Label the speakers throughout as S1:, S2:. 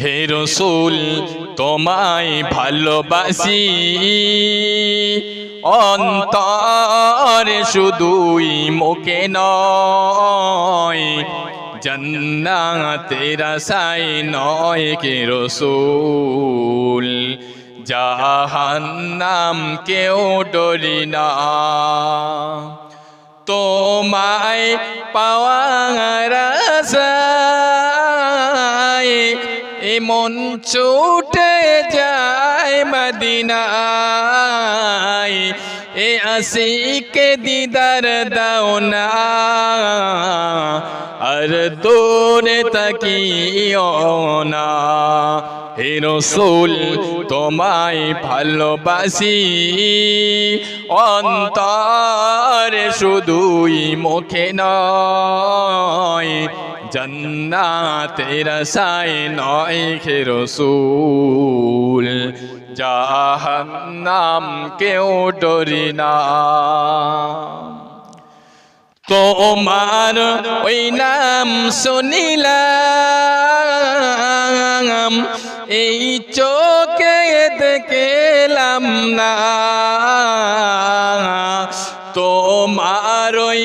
S1: হে রসুল, তোমায় ভালোবাসি। অন্তর শুধুই মুখে নয়, জন্নাতের আশায় নয় কে রসুল। জাহান্নাম কেউ ডরি না। তোমায় পাওয়ার আশায় এমন ছুটে যায় মদিনায়। এ আসিকে দিদার দাও না। আর দূরে তাকিও না। হে রসুল, তোমায় ভালোবাসি। অন্তর শুধুই মুখে নয়। জন্নাতের সাই নয় হে রসুল। জাহান্নাম কেউ ডরি না। তোমার ওই নাম শুনিলাম, এই চোখে দেখলাম না। তোমার ওই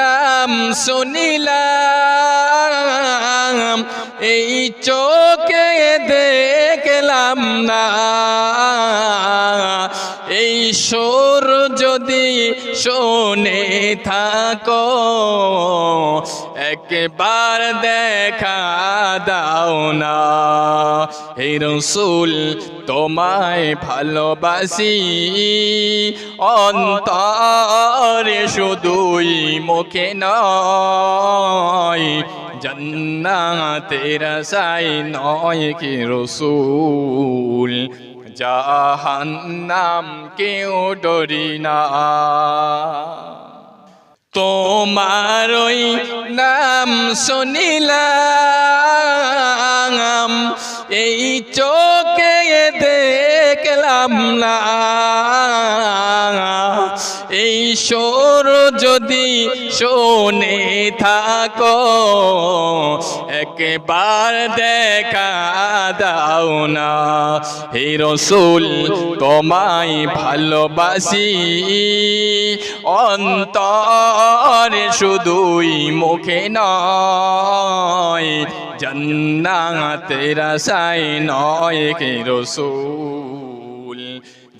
S1: নাম শুনিলাম এই চোখে দেখলাম না। এই সুর যদি শোনে থাকো, একবার দেখা দাও না। হে রসুল, তোমায় ভালোবাসি। অন্তরে শুধুই মুখে নয় জন্নাতের সাই নয় কি রসুল। জাহান্নাম কেউ ডরি না। তোমার ওই নাম শুনিলাম, এই চোখে দেখলাম না। এই সুর যদি শোনে থাকো, একবার দেখা দাও না। হে রসুল, তোমায় ভালোবাসি। অন্তর শুধুই মুখে নয়, জন্নাতের আশাই নয় কে রসুল।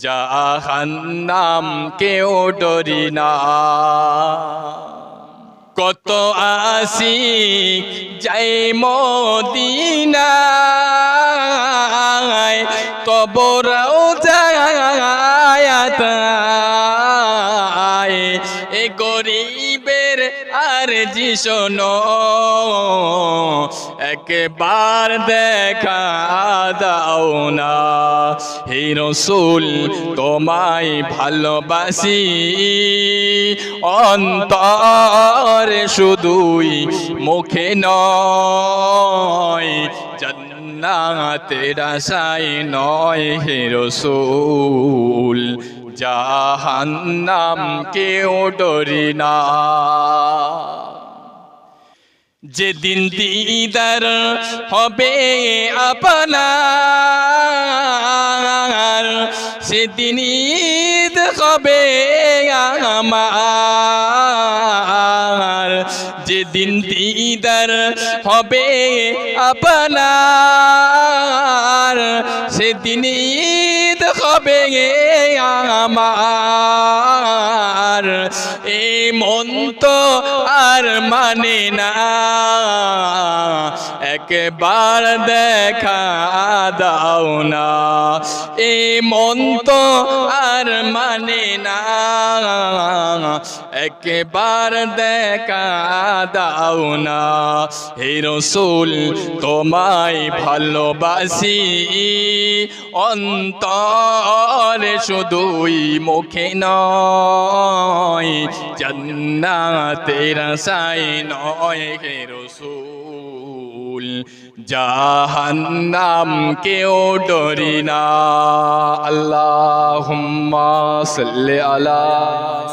S1: জাহান্নাম কেউ ডরি না। কত আসি যাই মদিনায় কবরাও যায় এ গরিবের আর জিশন একবার দেখা দাও না। হে তোমায় ভালোবাসি। অন্তর শুধুই মুখে নয়, জন্নাতের আশায় নয় হে রসুল। জাহান্নাম কেউ ডরি না। যেদিন দিদার হবে আপনার, সেদিন ঈদ হবে আমার। যেদিন দিদার হবে আপনার, সেদিন ঈদ হবে আমার। এ মন তো আর মানে না। একবার দেখা দাও না। এ মন তো আর মানে না। একবার দেখা দাও না। হে রসুল, তোমায় ভালোবাসি। অন্তরে শুধুই মুখে নয়, জন্নাতের সাই নয় হে রসুল। জাহান্নাম কেউ ডরি না। আল্লাহুম্মা সাল্লি আলা